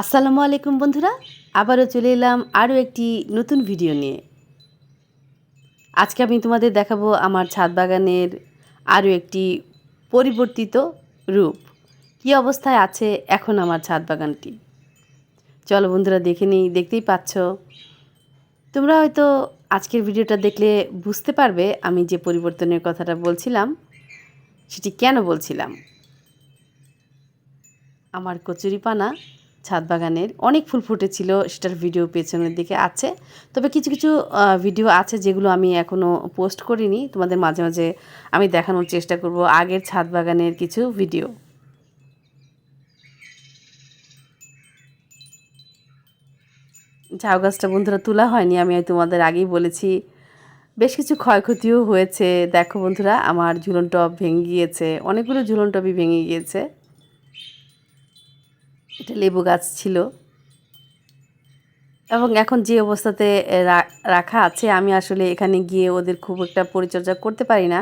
আসসালামু আলাইকুম বন্ধুরা, আবারও চলে এলাম আরও একটি নতুন ভিডিও নিয়ে। আজকে আমি তোমাদের দেখাবো আমার ছাদ বাগানের আরও একটি পরিবর্তিত রূপ। কী অবস্থায় আছে এখন আমার ছাদ বাগানটি? চলো বন্ধুরা, দেখে নিই, দেখতেই পাচ্ছ। তোমরা হয়তো আজকের ভিডিওটা দেখলে বুঝতে পারবে আমি যে পরিবর্তনের কথাটা বলছিলাম, সেটি কেন বলছিলাম? আমার কচুরিপানা ছাদ বাগানের অনেক ফুল ফুটেছিল, সেটার ভিডিও পেছনের দিকে আছে। তবে কিছু কিছু ভিডিও আছে যেগুলো আমি এখনও পোস্ট করিনি। তোমাদের মাঝে মাঝে আমি দেখানোর চেষ্টা করব আগের ছাদ বাগানের কিছু ভিডিও ঝাউ গাছটা বন্ধুরা তোলা হয়নি, আমি তোমাদের আগেই বলেছি। বেশ কিছু ক্ষয়ক্ষতিও হয়েছে। দেখো বন্ধুরা, আমার ঝুলন টপ ভেঙে গিয়েছে। অনেকগুলো ঝুলন টপই ভেঙে গিয়েছে। এটা লেবু গাছ ছিল। এবং এখন যে অবস্থাতে রাখা আছে, আমি আসলে এখানে গিয়ে ওদের খুব একটা পরিচর্যা করতে পারি না।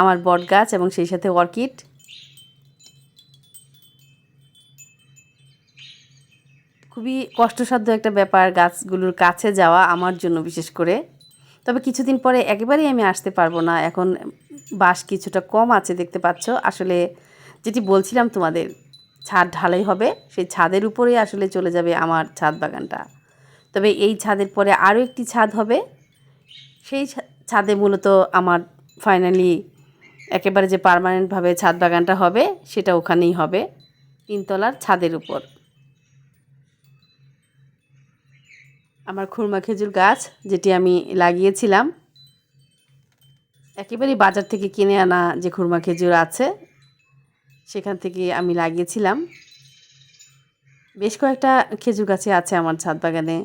আমার বট গাছ এবং সেই সাথে অর্কিড। খুবই কষ্টসাধ্য একটা ব্যাপার গাছগুলোর কাছে যাওয়া আমার জন্য বিশেষ করে। তবে কিছুদিন পরে একেবারেই আমি আসতে পারব না। এখন বাস কিছুটা কম আছে, দেখতে পাচ্ছ। আসলে যেটি বলছিলাম তোমাদের ছাদ ঢালাই হবে, সেই ছাদের উপরেই আসলে চলে যাবে আমার ছাদ বাগানটা। তবে এই ছাদের পরে আরও একটি ছাদ হবে, সেই ছাদে মূলত আমার ফাইনালি একেবারে যে পার্মানেন্টভাবে ছাদ বাগানটা হবে, সেটা ওখানেই হবে, তিনতলার ছাদের উপর। আমার খুরমা খেজুর গাছ যেটি আমি লাগিয়েছিলাম, একেবারেই বাজার থেকে কিনে আনা যে খুরমা খেজুর আছে সেখান থেকে আমি লাগিয়েছিলাম। বেশ কয়েকটা খেজুর গাছে আছে আমার ছাদ বাগানে।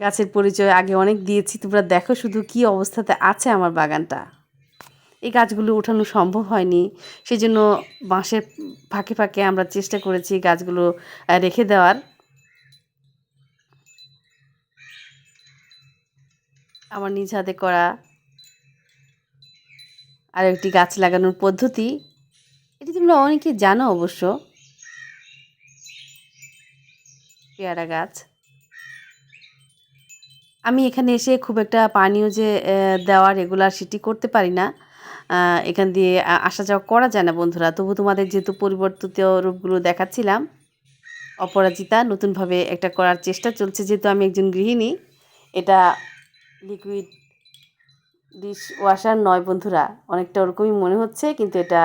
গাছের পরিচয় আগে অনেক দিয়েছি, তোমরা দেখো শুধু কি অবস্থাতে আছে আমার বাগানটা। এই গাছগুলো ওঠানো সম্ভব হয়নি সেই জন্য বাঁশের ফাঁকে ফাঁকে আমরা চেষ্টা করেছি গাছগুলো রেখে দেওয়ার। আমার নিজ হাতে করা আর একটি গাছ লাগানোর পদ্ধতি, এটি তোমরা অনেকে জানো অবশ্য। পেয়ারা গাছ। আমি এখানে এসে খুব একটা পানীয় যে দেওয়া রেগুলার সেটি করতে পারি না। এখান দিয়ে আসা যাওয়া করা যায় না বন্ধুরা। তবু তোমাদের যেহেতু পরিবর্তিত রূপগুলো দেখাচ্ছিলাম, অপরাজিতা নতুনভাবে একটা করার চেষ্টা চলছে। যেহেতু আমি একজন গৃহিণী, এটা লিকুইড ডিশ ওয়াশার নয় বন্ধুরা, অনেকটা ওরকমই মনে হচ্ছে, কিন্তু এটা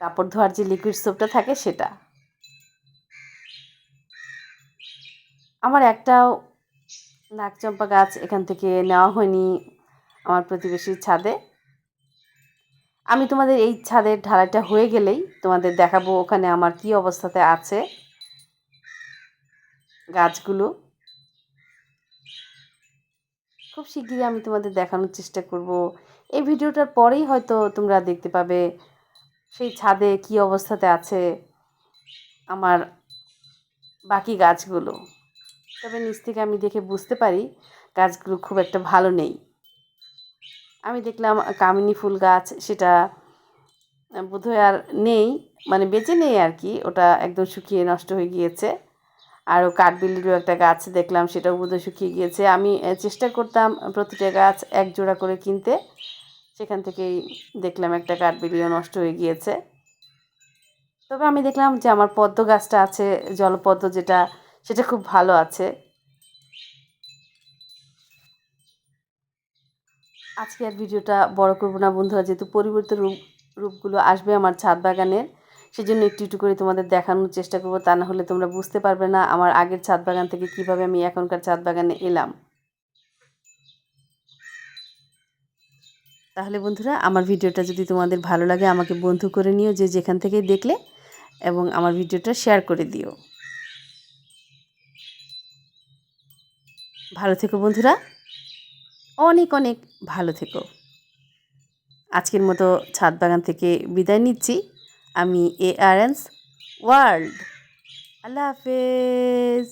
কাপড় ধোয়ার যে লিকুইড সোপটা থাকে সেটা। আমার একটাও নাকচম্পা গাছ এখান থেকে নেওয়া হয়নি আমার প্রতিবেশীর ছাদে। আমি তোমাদের এই ছাদের ঢালাইটা হয়ে গেলেই তোমাদের দেখাবো ওখানে আমার কি অবস্থাতে আছে গাছগুলো। খুব শিগগিরই আমি তোমাদের দেখানোর চেষ্টা করব। এই ভিডিওটার পরেই হয়তো তোমরা দেখতে পাবে সেই ছাদে কি অবস্থাতে আছে আমার বাকি গাছগুলো। তবে নিচ থেকে আমি দেখে বুঝতে পারি গাছগুলো খুব একটা ভালো নেই। আমি দেখলাম কামিনী ফুল গাছ সেটা বোধহয় আর নেই মানে বেঁচে নেই আর কি, ওটা একদম শুকিয়ে নষ্ট হয়ে গিয়েছে। আরও কাঠবিলিরও একটা গাছ দেখলাম, সেটাও বোধহয় শুকিয়ে গিয়েছে। আমি চেষ্টা করতাম প্রতিটা গাছ এক জোড়া করে কিনতে। সেখান থেকেই দেখলাম একটা কাঠবিলিও নষ্ট হয়ে গিয়েছে। তবে আমি দেখলাম যে আমার পদ্ম গাছটা আছে, জলপদ্ম যেটা, সেটা খুব ভালো আছে। আজকে আর ভিডিওটা বড় করব না বন্ধুরা, যেহেতু পরিবর্তিত রূপ, রূপগুলো আসবে আমার ছাদ বাগানের। সেজন্য একটু একটু করে তোমাদের দেখানোর চেষ্টা করব, তা না হলে তোমরা বুঝতে পারবে না আমার আগের ছাদ বাগান থেকে কীভাবে আমি এখনকার ছাদ বাগানে এলাম। তাহলে বন্ধুরা, আমার ভিডিওটা যদি তোমাদের ভালো লাগে, আমাকে বন্ধু করে নিও যে যেখান থেকেই দেখলে, এবং আমার ভিডিওটা শেয়ার করে দিও। ভালো থেকো বন্ধুরা। অনেক অনেক ভালো থেকো। আজকের মতো ছাদ বাগান থেকে বিদায় নিচ্ছি। আমি এ আর ওয়ার্ল্ড আল্লাহ হাফেজ।